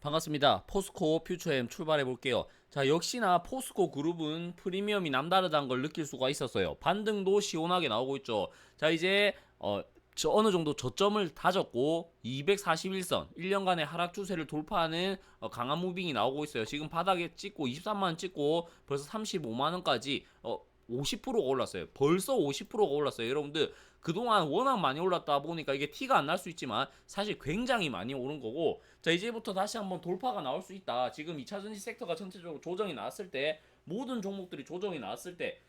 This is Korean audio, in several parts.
반갑습니다. 포스코 퓨처엠 출발해 볼게요. 자, 역시나 포스코 그룹은 프리미엄이 남다르다는 걸 느낄 수가 있었어요. 반등도 시원하게 나오고 있죠. 자, 이제 어, 저 어느 정도 저점을 다졌고 241선 1년간의 하락 추세를 돌파하는 어, 강한 무빙이 나오고 있어요. 지금 바닥에 찍고 23만 원 찍고 벌써 35만 원까지 어 50%가 올랐어요. 벌써 50%가 올랐어요. 여러분들 그동안 워낙 많이 올랐다 보니까 이게 티가 안 날 수 있지만 사실 굉장히 많이 오른 거고 자 이제부터 다시 한번 돌파가 나올 수 있다. 지금 2차 전지 섹터가 전체적으로 조정이 나왔을 때 모든 종목들이 조정이 나왔을 때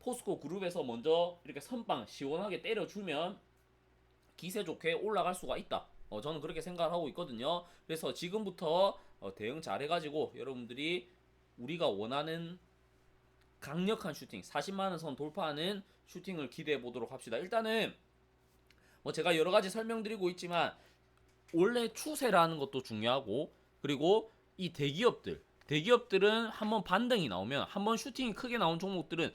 포스코 그룹에서 먼저 이렇게 선빵 시원하게 때려주면 기세 좋게 올라갈 수가 있다. 어, 저는 그렇게 생각을 하고 있거든요. 그래서 지금부터 어, 대응 잘 해가지고 여러분들이 우리가 원하는 강력한 슈팅, 40만 원 선 돌파하는 슈팅을 기대해 보도록 합시다. 일단은 뭐 제가 여러 가지 설명드리고 있지만 원래 추세라는 것도 중요하고 그리고 이 대기업들, 대기업들은 한번 반등이 나오면 한번 슈팅이 크게 나온 종목들은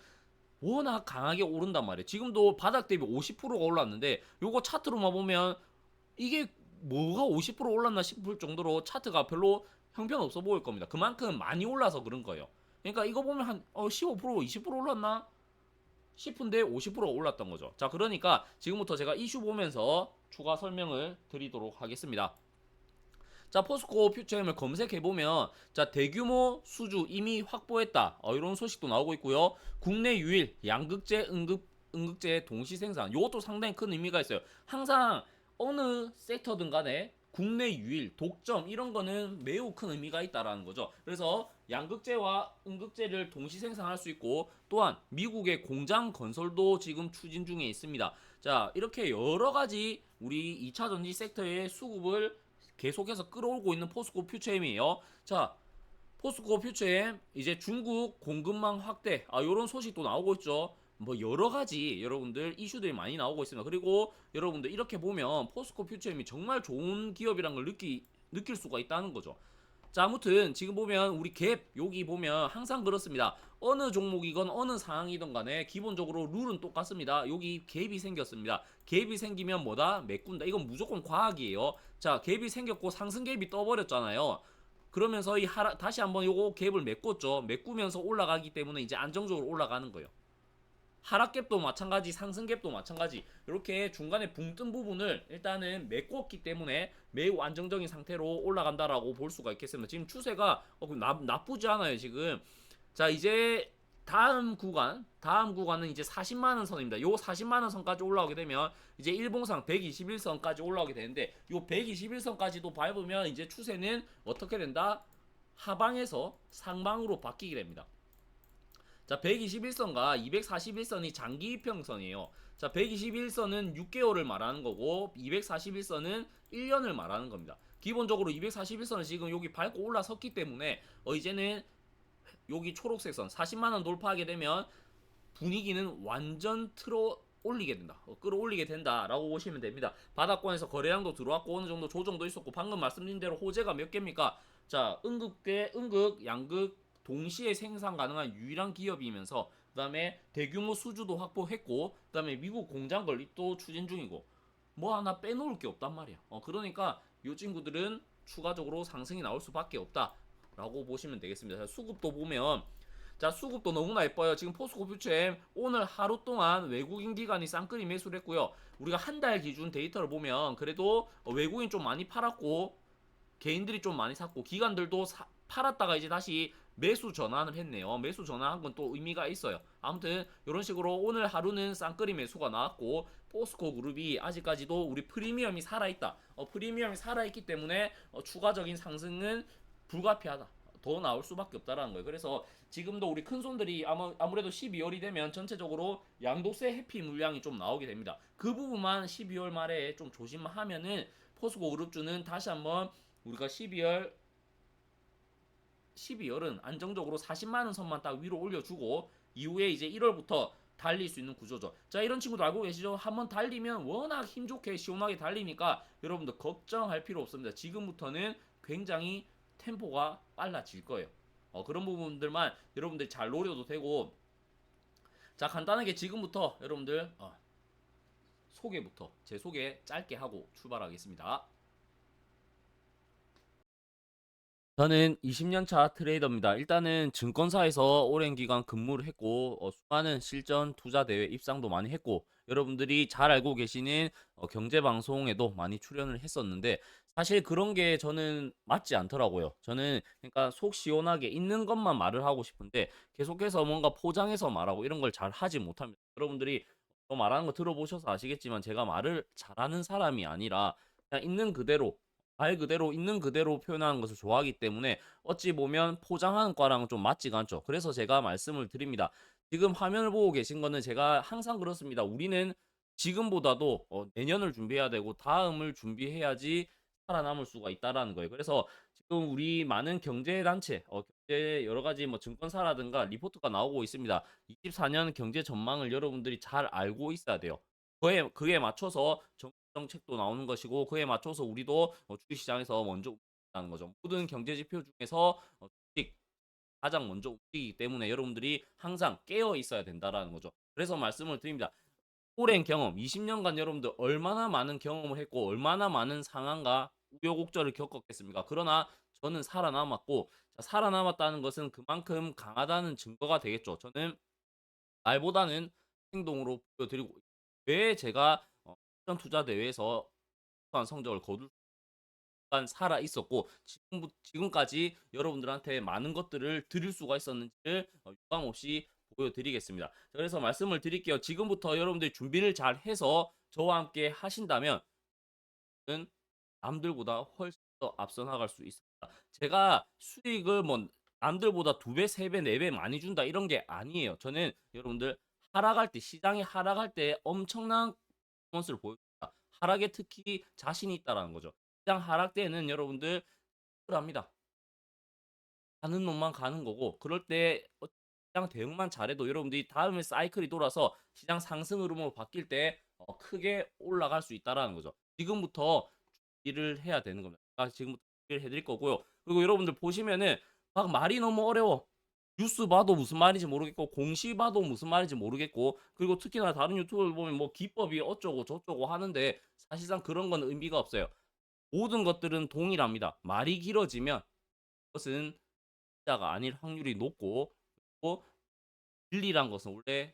워낙 강하게 오른단 말이에요. 지금도 바닥 대비 50%가 올랐는데 요거 차트로만 보면 이게 뭐가 50% 올랐나 싶을 정도로 차트가 별로 형편없어 보일 겁니다. 그만큼 많이 올라서 그런 거예요. 그러니까 이거 보면 한 어, 15% 20% 올랐나 싶은데 50%가 올랐던 거죠. 자, 그러니까 지금부터 제가 이슈 보면서 추가 설명을 드리도록 하겠습니다. 자, 포스코 퓨처엠을 검색해 보면 자, 대규모 수주 이미 확보했다. 어, 이런 소식도 나오고 있고요. 국내 유일 양극재 응급 응급재 동시 생산. 이것도 상당히 큰 의미가 있어요. 항상 어느 섹터든 간에 국내 유일, 독점 이런 거는 매우 큰 의미가 있다라는 거죠. 그래서 양극재와 음극재를 동시 생산할 수 있고 또한 미국의 공장 건설도 지금 추진 중에 있습니다. 자, 이렇게 여러 가지 우리 2차 전지 섹터의 수급을 계속해서 끌어올고 있는 포스코 퓨처엠이에요. 자, 포스코 퓨처엠 이제 중국 공급망 확대 아 요런 소식도 나오고 있죠. 뭐 여러 가지 여러분들 이슈들이 많이 나오고 있습니다. 그리고 여러분들 이렇게 보면 포스코 퓨처엠이 정말 좋은 기업이란 걸 느끼 느낄 수가 있다는 거죠. 자, 아무튼 지금 보면 우리 갭 여기 보면 항상 그렇습니다. 어느 종목이건 어느 상황이든 간에 기본적으로 룰은 똑같습니다. 여기 갭이 생겼습니다. 갭이 생기면 뭐다? 메꾼다. 이건 무조건 과학이에요. 자, 갭이 생겼고 상승 갭이 떠버렸잖아요. 그러면서 이 하락 다시 한번 요거 갭을 메꿨죠. 메꾸면서 올라가기 때문에 이제 안정적으로 올라가는 거예요. 하락갭도 마찬가지, 상승갭도 마찬가지. 이렇게 중간에 붕 뜬 부분을 일단은 메꿨기 때문에 매우 안정적인 상태로 올라간다라고 볼 수가 있겠습니다. 지금 추세가 어, 그 나, 나쁘지 않아요, 지금. 자, 이제 다음 구간, 다음 구간은 이제 40만 원 선입니다. 요 40만 원 선까지 올라오게 되면 이제 일봉상 121선까지 올라오게 되는데 요 121선까지도 밟으면 이제 추세는 어떻게 된다? 하방에서 상방으로 바뀌게 됩니다. 자, 121선과 241선이 장기 이평선이에요. 자, 121선은 6개월을 말하는 거고 241선은 1년을 말하는 겁니다. 기본적으로 241선은 지금 여기 밟고 올라섰기 때문에 어 이제는 여기 초록색 선 40만 원 돌파하게 되면 분위기는 완전 틀어 올리게 된다. 어, 끌어올리게 된다라고 보시면 됩니다. 바닥권에서 거래량도 들어왔고 어느 정도 조정도 있었고 방금 말씀드린 대로 호재가 몇 개입니까? 자, 응급계, 응급, 양극 동시에 생산 가능한 유일한 기업이면서 그다음에 대규모 수주도 확보했고 그다음에 미국 공장 건립도 추진 중이고 뭐 하나 빼놓을 게 없단 말이야. 어 그러니까 이 친구들은 추가적으로 상승이 나올 수밖에 없다라고 보시면 되겠습니다. 자, 수급도 보면 자 수급도 너무나 예뻐요. 지금 포스코 퓨처엠 오늘 하루 동안 외국인 기관이 쌍끌이 매수를 했고요. 우리가 한 달 기준 데이터를 보면 그래도 어, 외국인 좀 많이 팔았고 개인들이 좀 많이 샀고 기관들도 사- 팔았다가 이제 다시 매수 전환을 했네요. 매수 전환한 건 또 의미가 있어요. 아무튼 이런 식으로 오늘 하루는 쌍끌이 매수가 나왔고 포스코 그룹이 아직까지도 우리 프리미엄이 살아있다. 어, 프리미엄이 살아있기 때문에 어, 추가적인 상승은 불가피하다. 더 나올 수밖에 없다라는 거예요. 그래서 지금도 우리 큰 손들이 아무, 아무래도 12월이 되면 전체적으로 양도세 회피 물량이 좀 나오게 됩니다. 그 부분만 12월 말에 좀 조심하면은 포스코 그룹주는 다시 한번 우리가 12월 12월은 안정적으로 40만 원 선만 딱 위로 올려주고 이후에 이제 1월부터 달릴 수 있는 구조죠. 자 이런 친구도 알고 계시죠? 한번 달리면 워낙 힘 좋게 시원하게 달리니까 여러분들 걱정할 필요 없습니다. 지금부터는 굉장히 템포가 빨라질 거예요. 어, 그런 부분들만 여러분들 잘 노려도 되고 자 간단하게 지금부터 여러분들 어, 소개부터 제 소개 짧게 하고 출발하겠습니다. 저는 20년 차 트레이더입니다. 일단은 증권사에서 오랜 기간 근무를 했고 어, 수많은 실전 투자 대회 입상도 많이 했고 여러분들이 잘 알고 계시는 어, 경제 방송에도 많이 출연을 했었는데 사실 그런 게 저는 맞지 않더라고요. 저는 그러니까 속 시원하게 있는 것만 말을 하고 싶은데 계속해서 뭔가 포장해서 말하고 이런 걸 잘 하지 못합니다. 여러분들이 저 말하는 거 들어보셔서 아시겠지만 제가 말을 잘하는 사람이 아니라 그냥 있는 그대로 말 그대로 있는 그대로 표현하는 것을 좋아하기 때문에 어찌 보면 포장하는 과랑은 좀 맞지가 않죠. 그래서 제가 말씀을 드립니다. 지금 화면을 보고 계신 거는 제가 항상 그렇습니다. 우리는 지금보다도 어, 내년을 준비해야 되고 다음을 준비해야지 살아남을 수가 있다라는 거예요. 그래서 지금 우리 많은 경제 단체, 어, 경제 여러 가지 뭐 증권사라든가 리포트가 나오고 있습니다. 24년 경제 전망을 여러분들이 잘 알고 있어야 돼요. 그에 그에 맞춰서 정, 정책도 나오는 것이고 그에 맞춰서 우리도 어, 주식시장에서 먼저 움직이는 거죠. 모든 경제 지표 중에서 어, 주식 가장 먼저 움직이기 때문에 여러분들이 항상 깨어 있어야 된다라는 거죠. 그래서 말씀을 드립니다. 오랜 경험, 20년간 여러분들 얼마나 많은 경험을 했고 얼마나 많은 상황과 우여곡절을 겪었겠습니까? 그러나 저는 살아남았고 자, 살아남았다는 것은 그만큼 강하다는 증거가 되겠죠. 저는 말보다는 행동으로 보여드리고 왜 제가 어, 실전 투자 대회에서 한 성적을 거둘 수간 살아 있었고 지금 지금까지 여러분들한테 많은 것들을 드릴 수가 있었는지를 어, 유감 없이 보여드리겠습니다. 자, 그래서 말씀을 드릴게요. 지금부터 여러분들이 준비를 잘 해서 저와 함께 하신다면 은 남들보다 훨씬 더 앞서 나갈 수 있습니다. 제가 수익을 뭐 남들보다 두 배, 세 배, 네 배 많이 준다 이런 게 아니에요. 저는 여러분들 하락할 때 시장이 하락할 때 엄청난 퍼포먼스를 보여줍니다. 하락에 특히 자신이 있다라는 거죠. 시장 하락 때는 여러분들 합니다. 가는 놈만 가는 거고 그럴 때 어- 시장 대응만 잘해도 여러분들이 다음에 사이클이 돌아서 시장 상승 흐름으로 바뀔 때 어, 크게 올라갈 수 있다라는 거죠. 지금부터 준비를 해야 되는 겁니다. 아, 지금부터 준비를 해드릴 거고요. 그리고 여러분들 보시면은 막 말이 너무 어려워. 뉴스 봐도 무슨 말인지 모르겠고 공시 봐도 무슨 말인지 모르겠고 그리고 특히나 다른 유튜브를 보면 뭐 기법이 어쩌고 저쩌고 하는데 사실상 그런 건 의미가 없어요. 모든 것들은 동일합니다. 말이 길어지면 그것은 진짜가 아닐 확률이 높고 그리고 진리란 것은 원래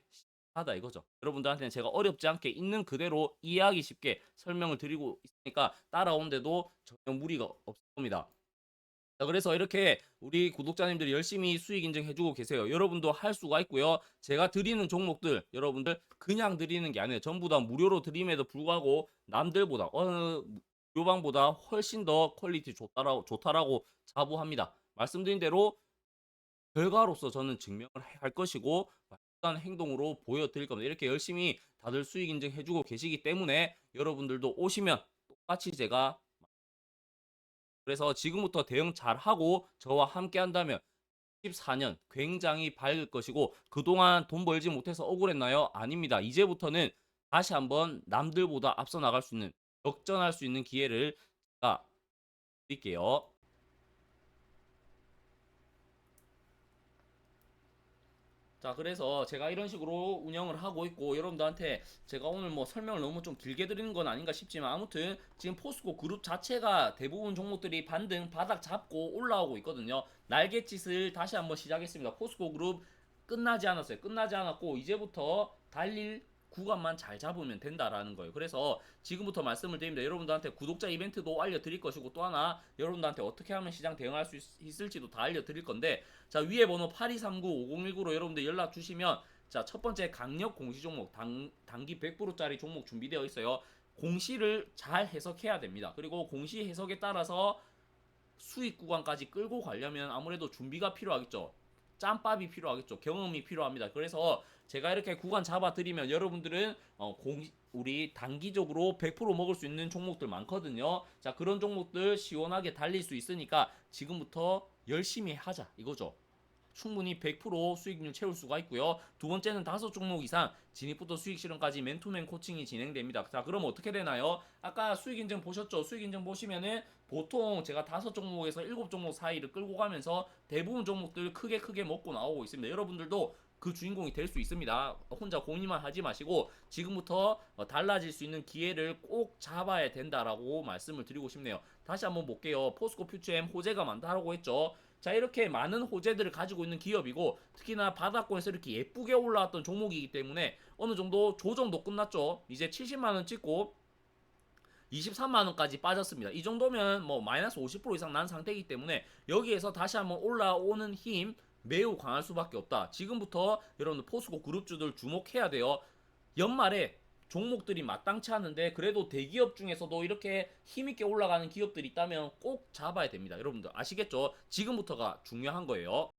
하다 이거죠. 여러분들한테는 제가 어렵지 않게 있는 그대로 이해하기 쉽게 설명을 드리고 있으니까 따라오는데도 전혀 무리가 없을 겁니다. 자, 그래서 이렇게 우리 구독자님들이 열심히 수익 인증 해주고 계세요. 여러분도 할 수가 있고요. 제가 드리는 종목들, 여러분들 그냥 드리는 게 아니에요. 전부 다 무료로 드림에도 불구하고 남들보다 어느 요방보다 훨씬 더 퀄리티 좋다라고, 좋다라고 자부합니다. 말씀드린 대로 결과로서 저는 증명을 할 것이고 말한 행동으로 보여드릴 겁니다. 이렇게 열심히 다들 수익 인증 해주고 계시기 때문에 여러분들도 오시면 똑같이 제가 그래서 지금부터 대응 잘 하고 저와 함께 한다면 14년 굉장히 밝을 것이고 그동안 돈 벌지 못해서 억울했나요? 아닙니다. 이제부터는 다시 한번 남들보다 앞서 나갈 수 있는 역전할 수 있는 기회를 드릴게요. 자, 그래서 제가 이런 식으로 운영을 하고 있고 여러분들한테 제가 오늘 뭐 설명을 너무 좀 길게 드리는 건 아닌가 싶지만 아무튼 지금 포스코 그룹 자체가 대부분 종목들이 반등 바닥 잡고 올라오고 있거든요. 날갯짓을 다시 한번 시작했습니다. 포스코 그룹 끝나지 않았어요. 끝나지 않았고 이제부터 달릴 구간만 잘 잡으면 된다라는 거예요. 그래서 지금부터 말씀을 드립니다. 여러분들한테 구독자 이벤트도 알려드릴 것이고 또 하나 여러분들한테 어떻게 하면 시장 대응할 수 있, 을지도다 알려드릴 건데 자 위에 번호 8239-5019로 여러분들 연락 주시면 자 첫 번째 강력 공시 종목 당, 단기 100%짜리 종목 준비되어 있어요. 공시를 잘 해석해야 됩니다. 그리고 공시 해석에 따라서 수익 구간까지 끌고 가려면 아무래도 준비가 필요하겠죠. 짬밥이 필요하겠죠. 경험이 필요합니다. 그래서 제가 이렇게 구간 잡아드리면 여러분들은 어, 공, 우리 단기적으로 100% 먹을 수 있는 종목들 많거든요. 자, 그런 종목들 시원하게 달릴 수 있으니까 지금부터 열심히 하자. 이거죠. 충분히 100% 수익률 채울 수가 있고요. 두 번째는 다섯 종목 이상 진입부터 수익 실현까지 맨투맨 코칭이 진행됩니다. 자, 그럼 어떻게 되나요? 아까 수익 인증 보셨죠? 수익 인증 보시면은 보통 제가 다섯 종목에서 일곱 종목 사이를 끌고 가면서 대부분 종목들 크게 크게 먹고 나오고 있습니다. 여러분들도 그 주인공이 될 수 있습니다. 혼자 고민만 하지 마시고 지금부터 어, 달라질 수 있는 기회를 꼭 잡아야 된다라고 말씀을 드리고 싶네요. 다시 한번 볼게요. 포스코 퓨처엠 호재가 많다라고 했죠. 자 이렇게 많은 호재들을 가지고 있는 기업이고 특히나 바닥권에서 이렇게 예쁘게 올라왔던 종목이기 때문에 어느 정도 조정도 끝났죠. 이제 70만 원 찍고 23만 원까지 빠졌습니다. 이 정도면 뭐 마이너스 50% 이상 난 상태이기 때문에 여기에서 다시 한번 올라오는 힘 매우 강할 수밖에 없다. 지금부터 여러분들 포스코 그룹주들 주목해야 돼요. 연말에 종목들이 마땅치 않은데 그래도 대기업 중에서도 이렇게 힘있게 올라가는 기업들이 있다면 꼭 잡아야 됩니다. 여러분들 아시겠죠? 지금부터가 중요한 거예요.